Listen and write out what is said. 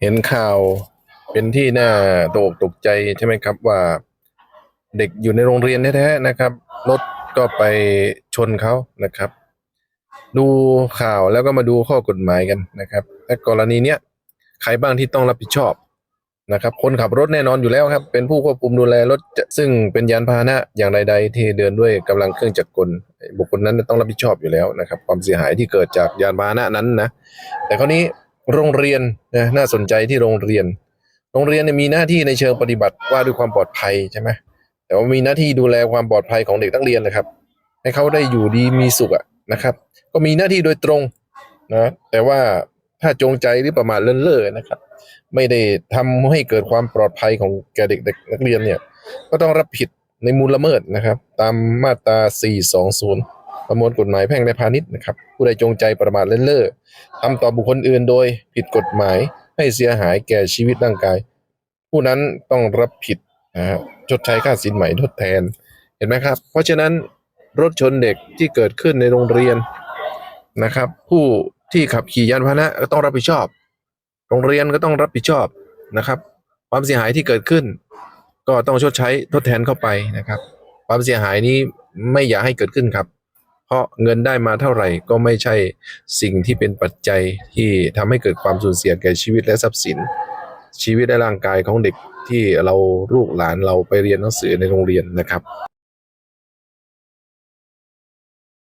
เห็นข่าวเป็นที่น่าตกตกใจใช่ไหมครับว่าเด็กอยู่ในโรงเรียนแท้ๆนะครับรถก็ไปชนเขานะครับ ดูข่าวแล้วก็มาดูข้อกฎหมายกันนะครับและกรณีเนี้ยใครบ้างที่ต้องรับผิดชอบนะครับ คนขับรถแน่นอนอยู่แล้วครับ เป็นผู้ควบคุมดูแลรถซึ่งเป็นยานพาหนะอย่างใด ๆ ที่เดินด้วยกำลังเครื่องจักรกล บุคคลนั้นต้องรับผิดชอบอยู่แล้วนะครับ ความเสียหายที่เกิดจากยานพาหนะนั้นนะแต่คราวนี้ โรงเรียนนะน่าสนใจที่โรงเรียน โรงเรียนเนี่ยมีหน้าที่ในเชิงปฏิบัติว่าด้วยความปลอดภัยใช่ไหมแต่ว่ามีหน้าที่ดูแลความปลอดภัยของเด็กนักเรียนนะครับ ให้เขาได้อยู่ดีมีสุขอะนะครับ ก็มีหน้าที่โดยตรงนะแต่ว่าถ้าจงใจหรือประมาทเลินเล่อนะครับ ไม่ได้ทำให้เกิดความปลอดภัยของแก่เด็กๆนักเรียนเนี่ย ก็ต้องรับผิดในมูลละเมิดนะครับ ตามมาตรา 420 ประมวลกฎหมายแพ่งและพาณิชย์นะครับผู้ใดจงใจประมาทเลินเล่อทำต่อบุคคลอื่นโดยผิดกฎหมายให้เสียหายแก่ชีวิตร่างกาย ผู้นั้นต้องรับผิดนะฮะชดใช้ค่าสินไหมทดแทนเห็นไหมครับ เพราะฉะนั้นรถชนเด็กที่เกิดขึ้นในโรงเรียนนะครับ ผู้ที่ขับขี่ยานพาหนะก็ต้องรับผิดชอบ โรงเรียนก็ต้องรับผิดชอบนะครับ ความเสียหายที่เกิดขึ้น ก็ต้องชดใช้ทดแทนเข้าไปนะครับ ความเสียหายนี้ไม่อยากให้เกิดขึ้นครับ เพราะเงินได้มาเท่าไหร่ก็ไม่ใช่สิ่งที่เป็นปัจจัยที่ทำให้เกิดความสูญเสียแก่ชีวิตและทรัพย์สิน ชีวิตและร่างกายของเด็กที่เราลูกหลานเราไปเรียนหนังสือในโรงเรียนนะครับ